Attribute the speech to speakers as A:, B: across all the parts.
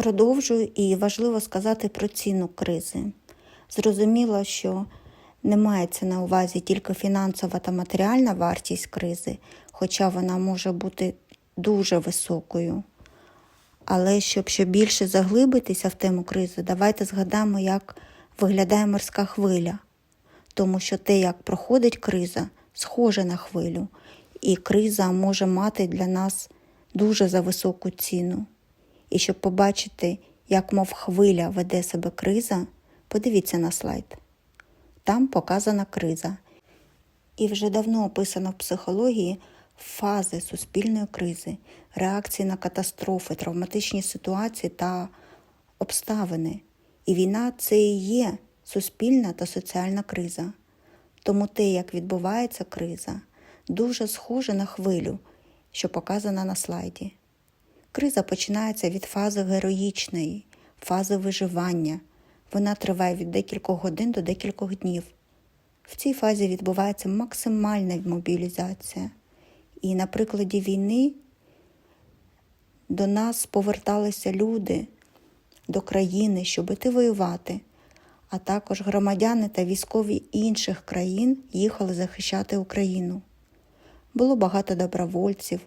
A: Продовжую і важливо сказати про ціну кризи. Зрозуміло, що не мається на увазі тільки фінансова та матеріальна вартість кризи, хоча вона може бути дуже високою. Але щоб ще більше заглибитися в тему кризи, давайте згадаємо, як виглядає морська хвиля. Тому що те, як проходить криза, схоже на хвилю, і криза може мати для нас дуже за високу ціну. І щоб побачити, як мов хвиля веде себе криза, подивіться на слайд. Там показана криза. І вже давно описано в психології фази суспільної кризи, реакції на катастрофи, травматичні ситуації та обставини. І війна це і є суспільна та соціальна криза. Тому те, як відбувається криза, дуже схоже на хвилю, що показана на слайді. Криза починається від фази героїчної, фази виживання. Вона триває від декількох годин до декількох днів. В цій фазі відбувається максимальна мобілізація. І на прикладі війни до нас поверталися люди до країни, щоб іти воювати, а також громадяни та військові інших країн їхали захищати Україну. Було багато добровольців.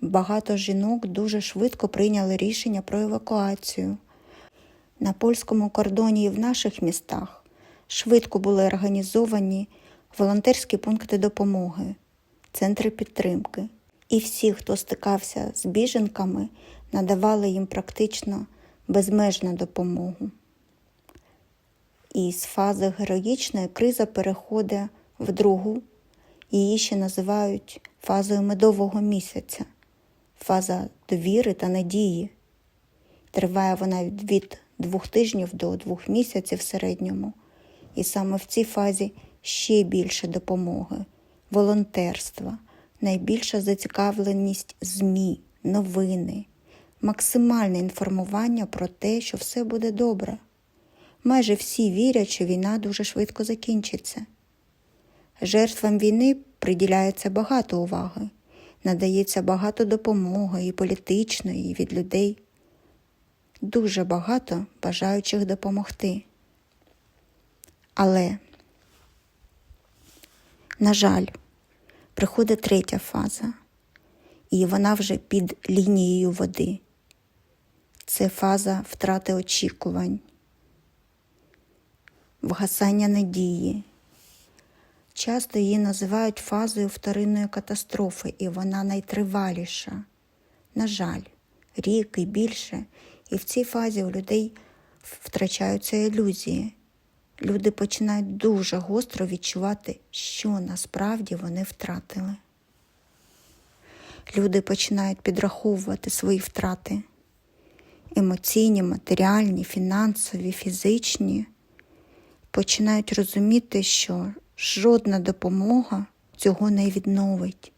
A: Багато жінок дуже швидко прийняли рішення про евакуацію. На польському кордоні і в наших містах швидко були організовані волонтерські пункти допомоги, центри підтримки. І всі, хто стикався з біженками, надавали їм практично безмежну допомогу. І з фази героїчної криза переходить в другу, її ще називають фазою медового місяця, фаза довіри та надії. Триває вона від двох тижнів до двох місяців в середньому. І саме в цій фазі ще більше допомоги, волонтерства, найбільша зацікавленість ЗМІ, новини, максимальне інформування про те, що все буде добре. Майже всі вірять, що війна дуже швидко закінчиться. Жертвам війни приділяється багато уваги, надається багато допомоги і політичної, і від людей. Дуже багато бажаючих допомогти. Але, на жаль, приходить третя фаза, і вона вже під лінією води. Це фаза втрати очікувань, вгасання надії. Часто її називають фазою вторинної катастрофи, і вона найтриваліша. На жаль, рік і більше, і в цій фазі у людей втрачаються ілюзії. Люди починають дуже гостро відчувати, що насправді вони втратили. Люди починають підраховувати свої втрати емоційні, матеріальні, фінансові, фізичні, починають розуміти, що жодна допомога цього не відновить.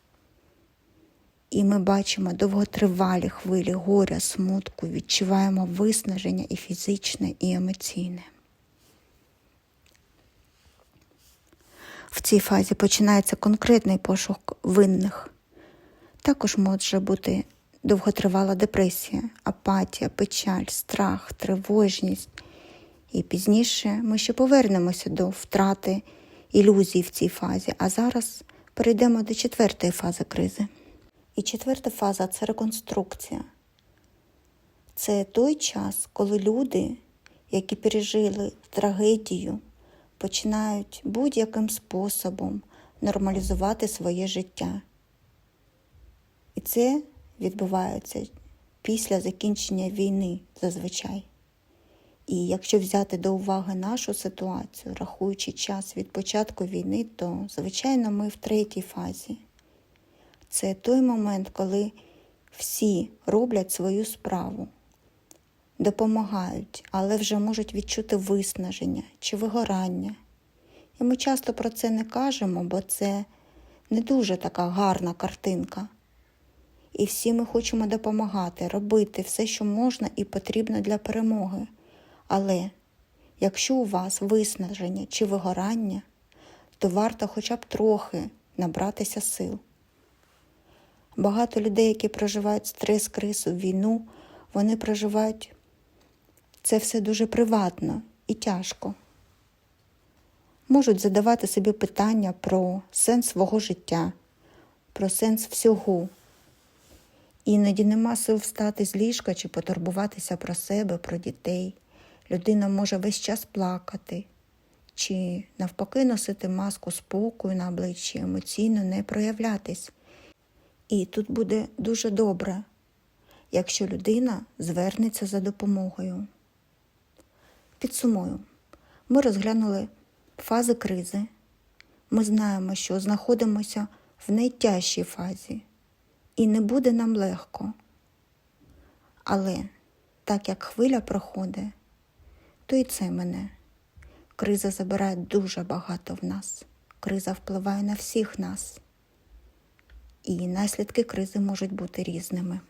A: І ми бачимо довготривалі хвилі горя, смутку, відчуваємо виснаження і фізичне, і емоційне. В цій фазі починається конкретний пошук винних. Також може бути довготривала депресія, апатія, печаль, страх, тривожність. І пізніше ми ще повернемося до втрати ілюзій в цій фазі. А зараз перейдемо до четвертої фази кризи. І четверта фаза це реконструкція. Це той час, коли люди, які пережили трагедію, починають будь-яким способом нормалізувати своє життя. І це відбувається після закінчення війни зазвичай. І якщо взяти до уваги нашу ситуацію, рахуючи час від початку війни, то, звичайно, ми в третій фазі. Це той момент, коли всі роблять свою справу, допомагають, але вже можуть відчути виснаження чи вигорання. І ми часто про це не кажемо, бо це не дуже така гарна картинка. І всі ми хочемо допомагати, робити все, що можна і потрібно для перемоги. Але якщо у вас виснаження чи вигорання, то варто хоча б трохи набратися сил. Багато людей, які проживають стрес, кризу, війну, вони проживають це все дуже приватно і тяжко. Можуть задавати собі питання про сенс свого життя, про сенс всього. Іноді нема сил встати з ліжка чи потурбуватися про себе, про дітей. Людина може весь час плакати, чи навпаки носити маску спокою на обличчі, емоційно не проявлятись. І тут буде дуже добре, якщо людина звернеться за допомогою. Підсумую, ми розглянули фази кризи. Ми знаємо, що знаходимося в найтяжчій фазі, і не буде нам легко. Але так як хвиля проходить, то і це мене. Криза забирає дуже багато в нас. Криза впливає на всіх нас. І наслідки кризи можуть бути різними.